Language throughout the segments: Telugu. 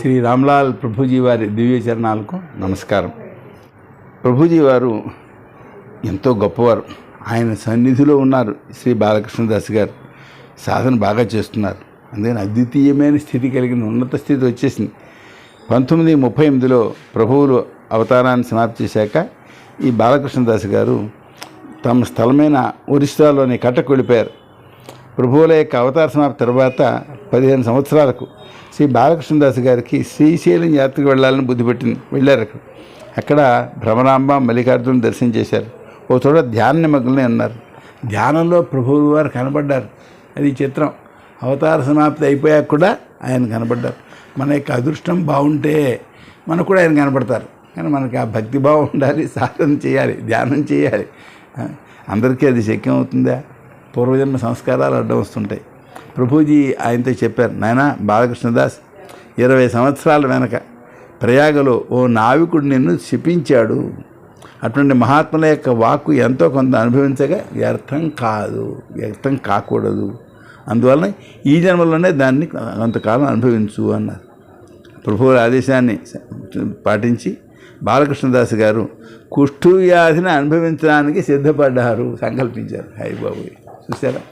శ్రీ రామ్లాల్ ప్రభుజీ వారి దివ్య చరణాలకు నమస్కారం. ప్రభుజీ వారు ఎంతో గొప్పవారు. ఆయన సన్నిధిలో ఉన్నారు శ్రీ బాలకృష్ణదాస్ గారు. సాధన బాగా చేస్తున్నారు. అందుకని అద్వితీయమైన స్థితి కలిగిన ఉన్నత స్థితి వచ్చేసింది. పంతొమ్మిది ముప్పై ఎనిమిదిలో ప్రభువులు అవతారాన్ని సమాప్తి చేశాక ఈ బాలకృష్ణదాస్ గారు తమ స్థలమైన ఒరిస్సాలోని కటక్ వెళ్ళిపోయారు. ప్రభువుల యొక్క అవతార సమాప్తి తర్వాత పదిహేను సంవత్సరాలకు శ్రీ బాలకృష్ణదాస్ గారికి శ్రీశైలం యాత్రకు వెళ్ళాలని బుద్ధి పెట్టింది. వెళ్ళారు అక్కడ. అక్కడ భ్రమరాంబ మల్లికార్జున దర్శనం చేశారు. ఓ చోట ధ్యాన నిమగ్నలే ఉన్నారు. ధ్యానంలో ప్రభువు వారు కనబడ్డారు. అది చిత్రం. అవతార సమాప్తి అయిపోయాక కూడా ఆయన కనబడ్డారు. మన యొక్క అదృష్టం బాగుంటే మనకు కూడా ఆయన కనపడతారు కానీ మనకి ఆ భక్తి భావం ఉండాలి సాధన చేయాలి ధ్యానం చేయాలి. అందరికీ అది శక్యం అవుతుందా? పూర్వజన్మ సంస్కారాలు అడ్డం వస్తుంటాయి. ప్రభుజీ ఆయనతో చెప్పారు నాయన బాలకృష్ణదాస్ ఇరవై సంవత్సరాల వెనక ప్రయాగలో ఓ నావికుడు నిన్ను శిపించాడు. అటువంటి మహాత్ముల యొక్క వాక్కు ఎంతో కొంత అనుభవించగా వ్యర్థం కాదు వ్యర్థం కాకూడదు. అందువలన ఈ జన్మలోనే దాన్ని కొంతకాలం అనుభవించు అన్నారు. ప్రభువుల ఆదేశాన్ని పాటించి బాలకృష్ణదాస్ గారు కుష్ఠు వ్యాధిని అనుభవించడానికి సిద్ధపడ్డారు సంకల్పించారు. హై బాబు చూసారా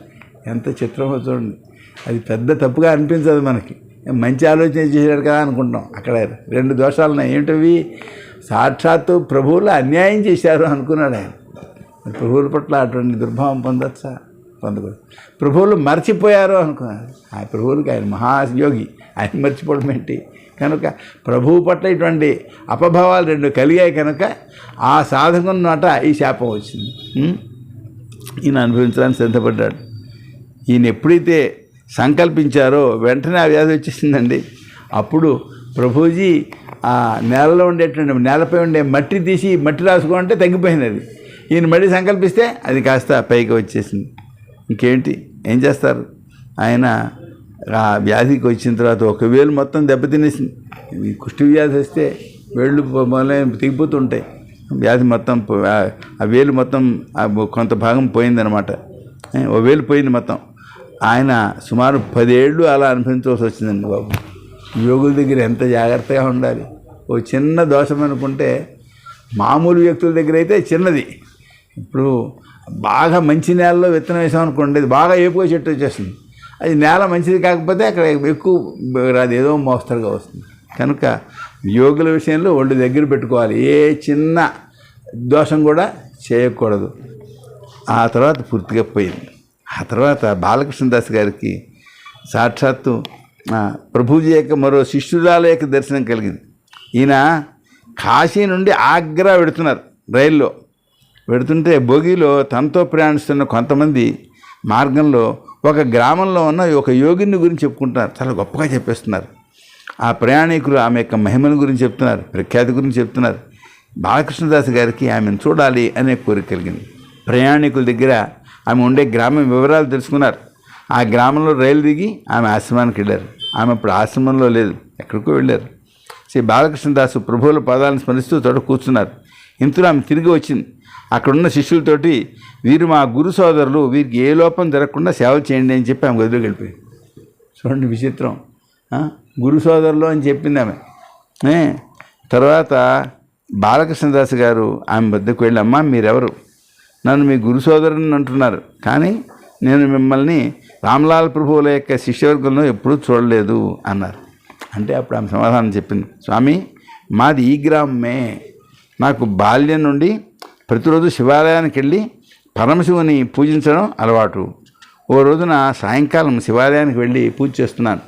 ఎంత చిత్రమో చూడండి. అది పెద్ద తప్పుగా అనిపించదు మనకి. మంచి ఆలోచన చేశాడు కదా అనుకుంటాం. అక్కడ రెండు దోషాలు ఉన్నాయి. ఏంటవి సాక్షాత్తు ప్రభువులు అన్యాయం చేశారు అనుకున్నాడు ఆయన. ప్రభువుల పట్ల అటువంటి దుర్భావం పొందొచ్చా? పొందకూడదు. ప్రభువులు మర్చిపోయారు అనుకున్నారు. ఆ ప్రభువులకి ఆయన మహాయోగి. ఆయన మర్చిపోవడం ఏంటి? కనుక ప్రభువు పట్ల ఇటువంటి అపభావాలు రెండు కలిగాయి కనుక ఆ సాధకున్నట ఈ శాపం వచ్చింది. ఈయన అనుభవించడానికి సిద్ధపడ్డాడు. ఈయన ఎప్పుడైతే సంకల్పించారో వెంటనే ఆ వ్యాధి వచ్చేసిందండి. అప్పుడు ప్రభుజీ ఆ నేలలో ఉండేటువంటి నేలపై ఉండే మట్టి తీసి మట్టి రాసుకోమంటే తగ్గిపోయింది అది ఈయన మళ్ళీ సంకల్పిస్తే అది కాస్త పైకి వచ్చేసింది. ఇంకేంటి? ఏం చేస్తారు? ఆయన ఆ వ్యాధికి వచ్చిన తర్వాత ఒక వేలు మొత్తం దెబ్బతినేసింది. ఈ కుష్టి వ్యాధి వస్తే వేళ్ళు మొదలైన తెగిపోతుంటాయి వ్యాధి మొత్తం ఆ- వేలు మొత్తం కొంత భాగం పోయిందనమాట. ఓ వేలు పోయింది మొత్తం. ఆయన సుమారు పదేళ్ళు అలా అనుభవించవలసి వచ్చిందండి బాబు. యోగుల దగ్గర ఎంత జాగ్రత్తగా ఉండాలి? ఓ చిన్న దోషం అనుకుంటే మామూలు వ్యక్తుల దగ్గర అయితే చిన్నది. ఇప్పుడు బాగా మంచి నేలలో విత్తనం వేసాం అనుకోండి అది బాగా ఏపుగా చెట్టు వచ్చేస్తుంది. అది నేల మంచిది కాకపోతే అక్కడ ఎక్కువ రాదు ఏదో మోస్తరుగా వస్తుంది. కనుక యోగుల విషయంలో ఒళ్ళు దగ్గర పెట్టుకోవాలి. ఏ చిన్న దోషం కూడా చేయకూడదు. ఆ తర్వాత పూర్తిగా పోయింది. ఆ తర్వాత బాలకృష్ణదాస్ గారికి సాక్షాత్తు ప్రభుజీ యొక్క మరో శిష్యురాల యొక్క దర్శనం కలిగింది. ఈయన కాశీ నుండి ఆగ్రా వెడుతున్నారు రైల్లో. వెడుతుంటే బోగిలో తనతో ప్రయాణిస్తున్న కొంతమంది మార్గంలో ఒక గ్రామంలో ఉన్న ఒక యోగిని గురించి చెప్పుకుంటున్నారు. చాలా గొప్పగా చెప్పేస్తున్నారు. ఆ ప్రయాణికులు ఆమె యొక్క మహిమను గురించి చెప్తున్నారు ప్రఖ్యాతి గురించి చెప్తున్నారు. బాలకృష్ణదాస్ గారికి ఆమెను చూడాలి అనే కోరిక కలిగింది. ప్రయాణికుల దగ్గర ఆమె ఉండే గ్రామం వివరాలు తెలుసుకున్నారు. ఆ గ్రామంలో రైలు దిగి ఆమె ఆశ్రమానికి వెళ్ళారు. ఆమె ఇప్పుడు ఆశ్రమంలో లేదు ఎక్కడికో వెళ్ళారు. శ్రీ బాలకృష్ణదాసు ప్రభువుల పాదాలను స్మరిస్తూ తోట కూర్చున్నారు. ఇంతలో ఆమె తిరిగి వచ్చింది. అక్కడున్న శిష్యులతోటి వీరు మా గురు సోదరులు వీరికి ఏ లోపం జరగకుండా సేవ చేయండి అని చెప్పి ఆమె గదిలో వెళ్ళిపోయింది. చూడండి విచిత్రం. గురు సోదరులు అని చెప్పింది ఆమె. తర్వాత బాలకృష్ణదాస్ గారు ఆమె వద్దకు వెళ్ళమ్మా మీరెవరు? నన్ను మీ గురు సోదరుని అంటున్నారు. కానీ నేను మిమ్మల్ని రామ్లాల్ ప్రభువుల యొక్క శిష్యవర్గంలో ఎప్పుడూ చూడలేదు అన్నారు. అంటే అప్పుడు ఆమె సమాధానం చెప్పింది. స్వామి మాది ఈ గ్రామమే. నాకు బాల్యం నుండి ప్రతిరోజు శివాలయానికి వెళ్ళి పరమశివుని పూజించడం అలవాటు. ఓ రోజున సాయంకాలం శివాలయానికి వెళ్ళి పూజ చేస్తున్నాను.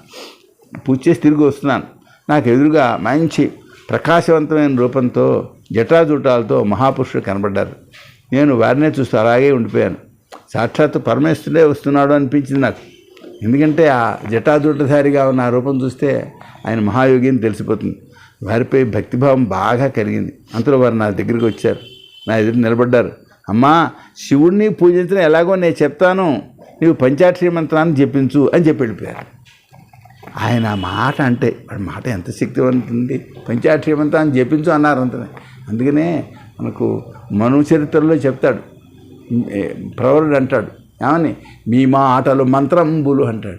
పూజ చేసి తిరిగి వస్తున్నాను. నాకు ఎదురుగా మంచి ప్రకాశవంతమైన రూపంతో జటాజుటాలతో మహాపురుషుడు కనబడ్డారు. నేను వారినే చూస్తూ అలాగే ఉండిపోయాను. సాక్షాత్ పరమేశ్వరుడే వస్తున్నాడు అనిపించింది నాకు. ఎందుకంటే ఆ జటాజుటధారిగా ఉన్న ఆ రూపం చూస్తే ఆయన మహాయోగి అని తెలిసిపోతుంది. వారిపై భక్తిభావం బాగా కలిగింది. అంతలో వారు నా దగ్గరికి వచ్చారు. నా ఎదురు నిలబడ్డారు. అమ్మా శివుణ్ణి పూజించడం ఎలాగో నేను చెప్తాను. నీవు పంచాక్షరి మంత్రాన్ని జపించు అని చెప్పి వెళ్ళిపోయారు. ఆయన ఆ మాట అంటే వాడి మాట ఎంత శక్తివంతుంది పంచాక్షరి మంత్రాన్ని జపించు అన్నారు అంతనే. అందుకనే మనకు మను చరిత్రలో చెప్తాడు. ప్రవరుడు అంటాడు. ఏమని? మీ మాటలు మంత్రంబులు అంటాడు.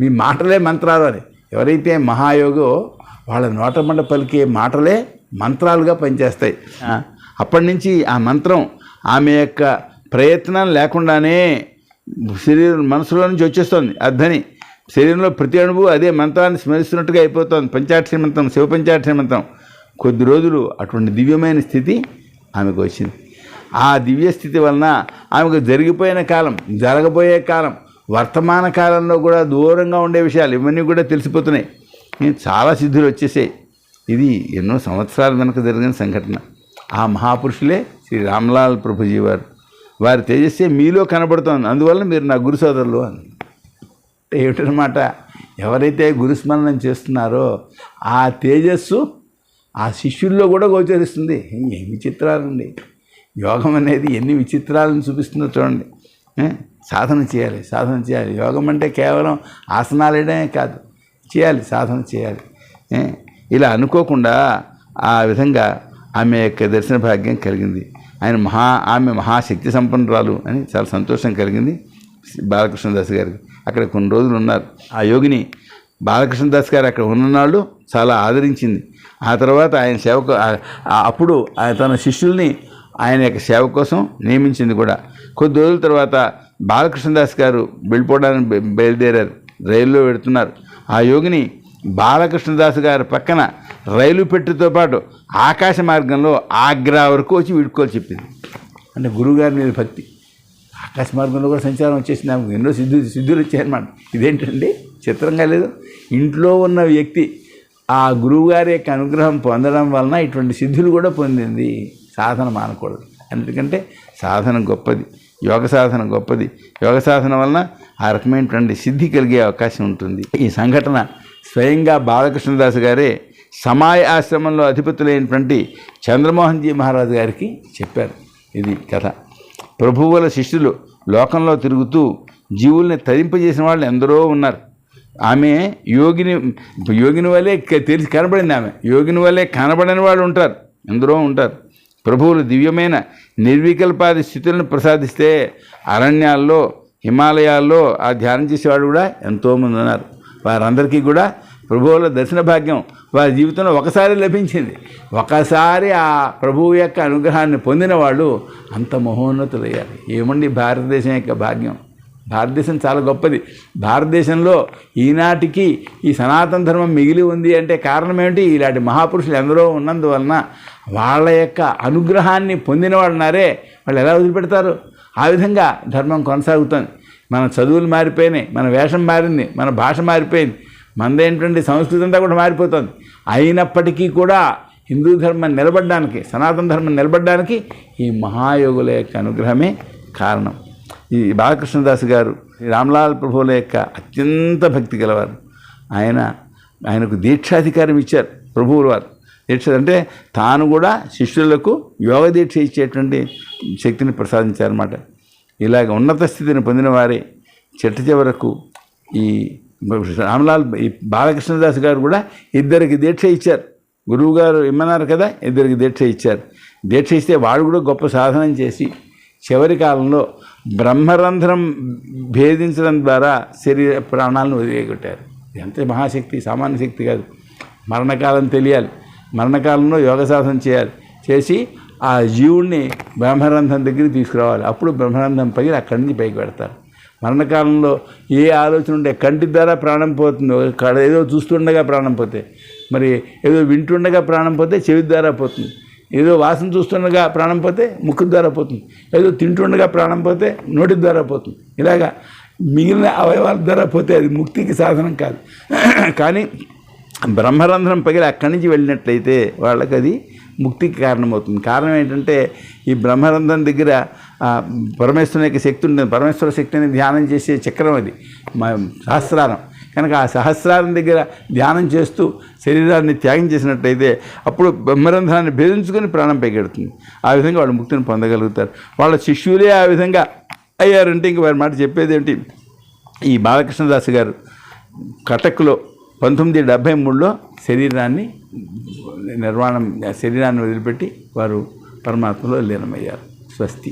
మీ మాటలే మంత్రాలు అని. ఎవరైతే మహాయోగో వాళ్ళ నోటమండ పలికే మాటలే మంత్రాలుగా పనిచేస్తాయి. అప్పటి నుంచి ఆ మంత్రం ఆమె యొక్క ప్రయత్నం లేకుండానే శరీరం మనసులో నుంచి వచ్చేస్తుంది. అర్థని శరీరంలో ప్రతి అణువు అదే మంత్రాన్ని స్మరిస్తున్నట్టుగా అయిపోతుంది. పంచాక్షరి మంత్రం శివ పంచాక్షరి మంత్రం. కొద్ది రోజులు అటువంటి దివ్యమైన స్థితి ఆమెకు వచ్చింది. ఆ దివ్యస్థితి వలన ఆమెకు జరిగిపోయిన కాలం జరగబోయే కాలం వర్తమాన కాలంలో కూడా దూరంగా ఉండే విషయాలు ఇవన్నీ కూడా తెలిసిపోతున్నాయి. నేను చాలా సిద్ధులు వచ్చేసాయి. ఇది ఎన్నో సంవత్సరాల వెనక జరిగిన సంఘటన. ఆ మహాపురుషులే శ్రీ రామ్లాల్ ప్రభుజీ వారు. వారి తేజస్సే మీలో కనబడుతోంది. అందువల్ల మీరు నా గురు సోదరులు అని. ఏమిటనమాట ఎవరైతే గురుస్మరణం చేస్తున్నారో ఆ తేజస్సు ఆ శిష్యుల్లో కూడా గోచరిస్తుంది. ఏ విచిత్రాలండి. యోగం అనేది ఎన్ని విచిత్రాలను చూపిస్తుందో చూడండి. సాధన చేయాలి సాధన చేయాలి. యోగం అంటే కేవలం ఆసనాలు కాదు చేయాలి సాధన చేయాలి. ఇలా అనుకోకుండా ఆ విధంగా ఆమె యొక్క దర్శన భాగ్యం కలిగింది. ఆయన మహా ఆమె మహాశక్తి సంపన్నురాలు అని చాలా సంతోషం కలిగింది. బాలకృష్ణదాస్ గారికి అక్కడ కొన్ని రోజులు ఉన్నారు. ఆ యోగిని బాలకృష్ణదాస్ గారు అక్కడ ఉన్ననాళ్ళు చాలా ఆదరించింది. ఆ తర్వాత ఆయన సేవకు అప్పుడు ఆయన తన శిష్యుల్ని ఆయన యొక్క సేవ కోసం నియమించింది కూడా. కొద్ది రోజుల తర్వాత బాలకృష్ణదాస్ గారు వెళ్ళిపోవడానికి బయలుదేరారు. రైల్లో పెడుతున్నారు ఆ యోగిని బాలకృష్ణదాస్ గారి పక్కన రైలు పెట్టెతో పాటు ఆకాశ మార్గంలో ఆగ్రా వరకు వచ్చి వీడుకోవాలి చెప్పింది. అంటే గురువుగారి మీద భక్తి. ఆకాశ మార్గంలో కూడా సంచారం వచ్చేసింది. ఆమెకు ఎన్నో సిద్ధు సిద్ధులు వచ్చాయన్నమాట. ఇదేంటండి? చిత్రంగా లేదు. ఇంట్లో ఉన్న వ్యక్తి ఆ గురువుగారి యొక్క అనుగ్రహం పొందడం వలన ఇటువంటి సిద్ధులు కూడా పొందింది. సాధన మానకూడదు. ఎందుకంటే సాధన గొప్పది. యోగ సాధన గొప్పది. యోగ సాధన వలన ఆ రకమైనటువంటి సిద్ధి కలిగే అవకాశం ఉంటుంది. ఈ సంఘటన స్వయంగా బాలకృష్ణదాస్ గారే సమాయ ఆశ్రమంలో అధిపతులైనటువంటి చంద్రమోహన్ జీ మహారాజు గారికి చెప్పారు. ఇది కథ. ప్రభువుల శిష్యులు లోకంలో తిరుగుతూ జీవుల్ని తరింపజేసిన వాళ్ళు ఎందరో ఉన్నారు. ఆమె యోగిని యోగిని వల్లే తెలిసి కనబడింది ఆమె. యోగిని వలె కనబడని వాళ్ళు ఉంటారు. ఎందరో ఉంటారు. ప్రభువులు దివ్యమైన నిర్వికల్పాది స్థితులను ప్రసాదిస్తే అరణ్యాల్లో హిమాలయాల్లో ఆ ధ్యానం చేసేవాడు కూడా ఎంతోమంది ఉన్నారు. వారందరికీ కూడా ప్రభువుల దర్శన భాగ్యం వారి జీవితంలో ఒకసారి లభించింది. ఒకసారి ఆ ప్రభువు యొక్క అనుగ్రహాన్ని పొందిన వాళ్ళు అంత మహోన్నతులయ్యారు. ఏమండి భారతదేశం యొక్క భాగ్యం? భారతదేశం చాలా గొప్పది. భారతదేశంలో ఈనాటికి ఈ సనాతన ధర్మం మిగిలి ఉంది అంటే కారణం ఏమిటి? ఇలాంటి మహాపురుషులు ఎందరో ఉన్నందువలన వాళ్ళ యొక్క అనుగ్రహాన్ని పొందిన వాళ్ళున్నారే వాళ్ళు ఎలా వదిలిపెడతారు? ఆ విధంగా ధర్మం కొనసాగుతుంది. మన చదువులు మారిపోయినాయి మన వేషం మారింది మన భాష మారిపోయింది మనదేంటంటే సంస్కృతి అంతా కూడా మారిపోతుంది. అయినప్పటికీ కూడా హిందూ ధర్మం నిలబడడానికి సనాతన ధర్మం నిలబడడానికి ఈ మహాయోగుల యొక్క అనుగ్రహమే కారణం. ఈ బాలకృష్ణదాస్ గారు రామ్లాల్ ప్రభువుల యొక్క అత్యంత భక్తి గలవారు. ఆయన ఆయనకు దీక్షాధికారం ఇచ్చారు ప్రభువుల వారు. దీక్ష అంటే తాను కూడా శిష్యులకు యోగ దీక్ష ఇచ్చేటువంటి శక్తిని ప్రసాదించారన్నమాట. ఇలాగ ఉన్నత స్థితిని పొందిన వారే చిట్ట చివరకు ఈ రామలాల్ ఈ బాలకృష్ణదాస్ గారు కూడా ఇద్దరికి దీక్ష ఇచ్చారు. గురువు గారు ఇమ్మన్నారు కదా ఇద్దరికి దీక్ష ఇచ్చారు. దీక్ష ఇస్తే వాడు కూడా గొప్ప సాధనం చేసి చివరి కాలంలో బ్రహ్మరంధ్రం భేదించడం ద్వారా శరీర ప్రాణాలను వదిలేయగొట్టారు. ఎంత మహాశక్తి సామాన్య శక్తి కాదు. మరణకాలం తెలియాలి. మరణకాలంలో యోగ సాధన చేయాలి. చేసి ఆ జీవుణ్ణి బ్రహ్మరంధ్రం దగ్గరికి తీసుకురావాలి. అప్పుడు బ్రహ్మరంధ్రం పగిలి అక్కడి నుంచి పైకి పెడతారు. మరణకాలంలో ఏ ఆలోచన ఉంటే కంటి ద్వారా ప్రాణం పోతుంది. కడ ఏదో చూస్తుండగా ప్రాణం పోతే. మరి ఏదో వింటుండగా ప్రాణం పోతే చెవి ద్వారా పోతుంది. ఏదో వాసన చూస్తుండగా ప్రాణం పోతే ముక్కు ద్వారా పోతుంది. ఏదో తింటుండగా ప్రాణం పోతే నోటి ద్వారా పోతుంది. ఇలాగా మిగిలిన అవయవాల ద్వారా పోతే అది ముక్తికి సాధనం కాదు. కానీ బ్రహ్మరంధ్రం పగిలి అక్కడి నుంచి వెళ్ళినట్లయితే వాళ్ళకి అది ముక్తికి కారణమవుతుంది. కారణం ఏంటంటే ఈ బ్రహ్మరంధ్రం దగ్గర పరమేశ్వరుని యొక్క శక్తి ఉంటుంది. పరమేశ్వర శక్తిని ధ్యానం చేసే చక్రం అది. మా సహస్రారం కనుక ఆ సహస్రారం దగ్గర ధ్యానం చేస్తూ శరీరాన్ని త్యాగం చేసినట్లయితే అప్పుడు బ్రహ్మరంధ్రాన్ని భేదించుకొని ప్రాణం పైకెడుతుంది. ఆ విధంగా వాళ్ళు ముక్తిని పొందగలుగుతారు. వాళ్ళ శిష్యులే ఆ విధంగా అయ్యారంటే ఇంక వారి మాట చెప్పేది ఏంటి ఈ బాలకృష్ణదాస్ గారు కటక్లో పంతొమ్మిది డెబ్భై మూడులో శరీరాన్ని నిర్మాణం శరీరాన్ని వదిలిపెట్టి వారు పరమాత్మలో లీనమయ్యారు. స్వస్తి.